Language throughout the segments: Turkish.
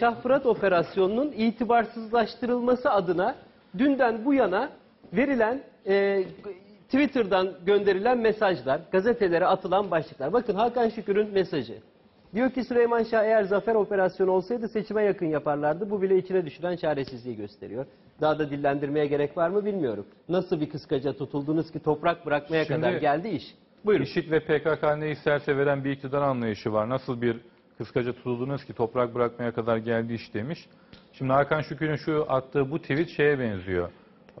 Şah Fırat operasyonunun itibarsızlaştırılması adına dünden bu yana verilen e, Twitter'dan gönderilen mesajlar, gazetelere atılan başlıklar. Bakın Hakan Şükür'ün mesajı. Diyor ki Süleyman Şah eğer zafer operasyonu olsaydı seçime yakın yaparlardı. Bu bile içine düşüren çaresizliği gösteriyor. Daha da dillendirmeye gerek var mı bilmiyorum. Nasıl bir kıskaca tutuldunuz ki toprak bırakmaya Şimdi- kadar geldi iş. Buyurun. IŞİD ve PKK ne isterse veren bir iktidar anlayışı var. Nasıl bir kıskaca tutuldunuz ki toprak bırakmaya kadar geldi iş demiş. Şimdi Hakan Şükür'ün şu attığı bu tweet şeye benziyor.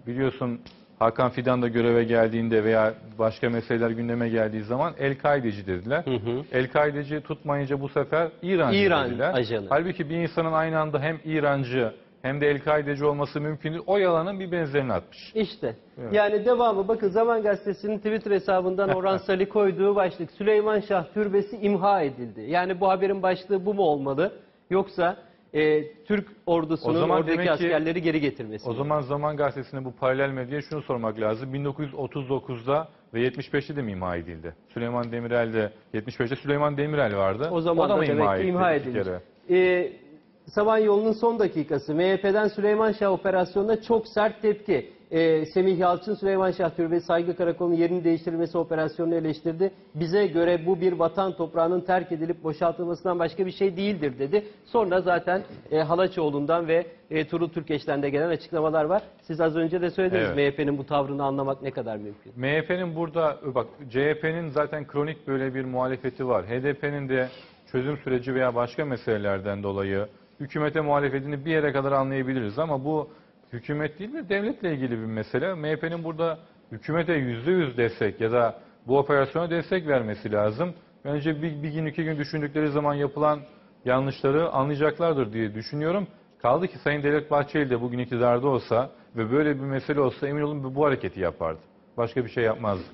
Biliyorsun Hakan Fidan da göreve geldiğinde veya başka meseleler gündeme geldiği zaman El-Kaideci dediler. El-Kaideci tutmayınca bu sefer İrancı İran dediler. ajanı. Halbuki bir insanın aynı anda hem İrancı hem de El-Kaideci olması mümkün değil. O yalanın bir benzerini atmış. İşte. Evet. Yani devamı bakın Zaman Gazetesi'nin Twitter hesabından Orhan Sali koyduğu başlık Süleyman Şah Türbesi imha edildi. Yani bu haberin başlığı bu mu olmalı? Yoksa e, Türk ordusunun O zaman oradaki demek ki- askerleri geri getirmesi O mi? zaman Zaman Gazetesi'ne bu paralel medyaya şunu sormak lazım. 1939'da ve 75'te de mi imha edildi? Süleyman Demirel de 75'te Süleyman Demirel vardı. O zaman da da mı demek ki imha iki edilmiş. kere? Ee, Samanyolu'nun son dakikası. MHP'den Süleyman Şah operasyonuna çok sert tepki. Ee, Semih Yalçın Süleyman Şah Türbesi Saygı Karakolu'nun yerini değiştirilmesi operasyonunu eleştirdi. Bize göre bu bir vatan toprağının terk edilip boşaltılmasından başka bir şey değildir dedi. Sonra zaten e, Halaçoğlu'ndan ve e, Turul Türkeş'ten de gelen açıklamalar var. Siz az önce de söylediniz Evet. MHP'nin bu tavrını anlamak ne kadar mümkün. MHP'nin burada bak CHP'nin zaten kronik böyle bir muhalefeti var. HDP'nin de çözüm süreci veya başka meselelerden dolayı hükümete muhalefetini bir yere kadar anlayabiliriz ama bu hükümet değil de devletle ilgili bir mesele. MHP'nin burada hükümete yüzde yüz destek ya da bu operasyona destek vermesi lazım. Bence bir, bir gün iki gün düşündükleri zaman yapılan yanlışları anlayacaklardır diye düşünüyorum. Kaldı ki Sayın Devlet Bahçeli de bugün iktidarda olsa ve böyle bir mesele olsa emin olun bu hareketi yapardı. Başka bir şey yapmazdı.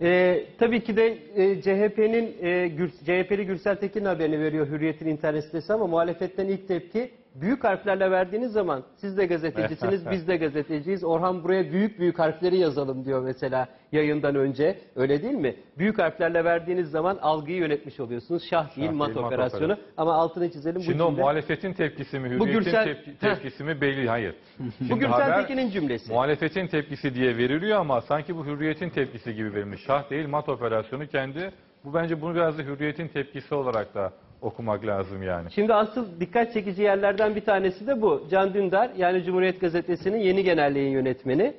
Ee, tabii ki de e, CHP'nin e, CHP'li Gürsel Tekin haberini veriyor Hürriyet'in internet sitesi ama muhalefetten ilk tepki büyük harflerle verdiğiniz zaman siz de gazetecisiniz biz de gazeteciyiz. Orhan buraya büyük büyük harfleri yazalım diyor mesela yayından önce öyle değil mi? Büyük harflerle verdiğiniz zaman algıyı yönetmiş oluyorsunuz. Şah değil mat, operasyonu ama altını çizelim Şimdi bu o cümle. muhalefetin tepkisi mi, hürriyetin Gürsel- tepki- Heh. tepkisi mi belli. Hayır. Bu Gürsel haber Tekin'in cümlesi. muhalefetin tepkisi diye veriliyor ama sanki bu hürriyetin tepkisi gibi verilmiş. Şah değil mat operasyonu kendi. Bu bence bunu biraz da hürriyetin tepkisi olarak da okumak lazım yani. Şimdi asıl dikkat çekici yerlerden bir tanesi de bu. Can Dündar yani Cumhuriyet Gazetesi'nin yeni genel yayın yönetmeni.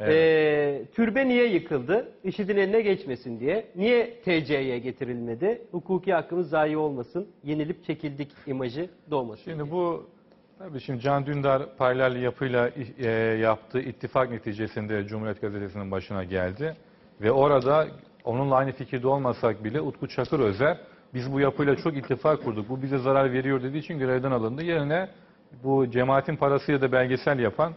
Evet. Ee, türbe niye yıkıldı? IŞİD'in eline geçmesin diye. Niye TC'ye getirilmedi? Hukuki hakkımız zayi olmasın. Yenilip çekildik imajı doğmasın. Şimdi bu tabii şimdi Can Dündar paralel yapıyla e, yaptığı ittifak neticesinde Cumhuriyet Gazetesi'nin başına geldi. Ve orada onunla aynı fikirde olmasak bile Utku Çakır Özer biz bu yapıyla çok ittifak kurduk. Bu bize zarar veriyor dediği için görevden alındı. Yerine bu cemaatin parasıyla da belgesel yapan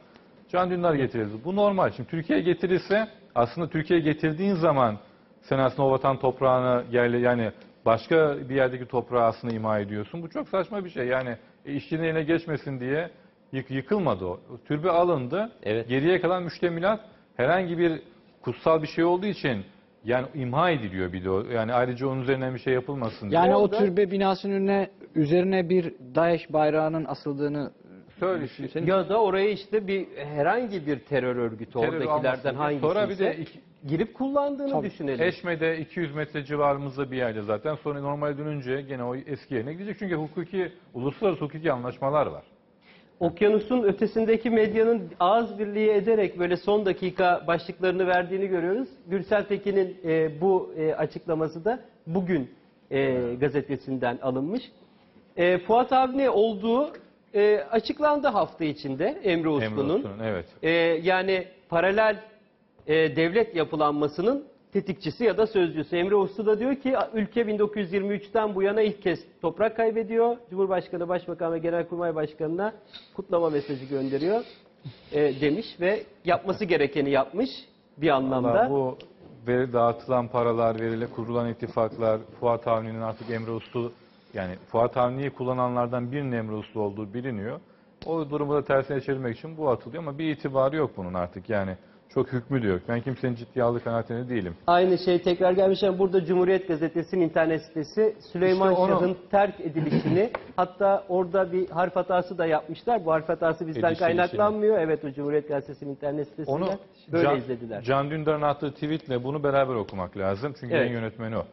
Can Dündar getirildi. Bu normal. Şimdi Türkiye getirirse aslında Türkiye getirdiğin zaman sen aslında o vatan toprağını yerle yani başka bir yerdeki toprağı aslında ima ediyorsun. Bu çok saçma bir şey. Yani e, işçinin eline geçmesin diye yık, yıkılmadı o. Türbe alındı. Evet. Geriye kalan müştemilat herhangi bir kutsal bir şey olduğu için yani imha ediliyor bir de o. Yani ayrıca onun üzerinden bir şey yapılmasın diye. Yani o Orada- türbe binasının önüne üzerine bir DAEŞ bayrağının asıldığını Söyle düşünsene. Ya da oraya işte bir herhangi bir terör örgütü Terör oradakilerden almasın. hangisi Sonra bir de iki- girip kullandığını Tabii. düşünelim. Eşme'de 200 metre civarımızda bir yerde zaten. Sonra normale dönünce gene o eski yerine gidecek. Çünkü hukuki, uluslararası hukuki anlaşmalar var. Okyanusun ötesindeki medyanın ağız birliği ederek böyle son dakika başlıklarını verdiğini görüyoruz. Gürsel Tekin'in e, bu e, açıklaması da bugün e, gazetesinden alınmış. E, Fuat Avni olduğu e, açıklandı hafta içinde Emre Emre Uslu'nun. Uslu'nun, evet. E, yani paralel e, devlet yapılanmasının tetikçisi ya da sözcüsü. Emre Uslu da diyor ki ülke 1923'ten bu yana ilk kez toprak kaybediyor. Cumhurbaşkanı, Başbakan ve Genelkurmay Başkanı'na kutlama mesajı gönderiyor e, demiş ve yapması gerekeni yapmış bir anlamda. Valla bu veri, dağıtılan paralar, veriyle kurulan ittifaklar, Fuat Avni'nin artık Emre Uslu, yani Fuat Avni'yi kullananlardan birinin Emre Uslu olduğu biliniyor. O durumu da tersine çevirmek için bu atılıyor ama bir itibarı yok bunun artık yani. Çok hükmü de yok. Ben kimsenin ciddiye aldığı kanaatinde değilim. Aynı şey tekrar gelmiş ama burada Cumhuriyet Gazetesi'nin internet sitesi Süleyman İşte onu- Şah'ın terk edilişini hatta orada bir harf hatası da yapmışlar. Bu harf hatası bizden Edilişini. kaynaklanmıyor. Evet o Cumhuriyet Gazetesi'nin internet sitesinden Onu böyle Can, izlediler. Can Dündar'ın attığı tweetle bunu beraber okumak lazım. Çünkü Evet. yayın yönetmeni o.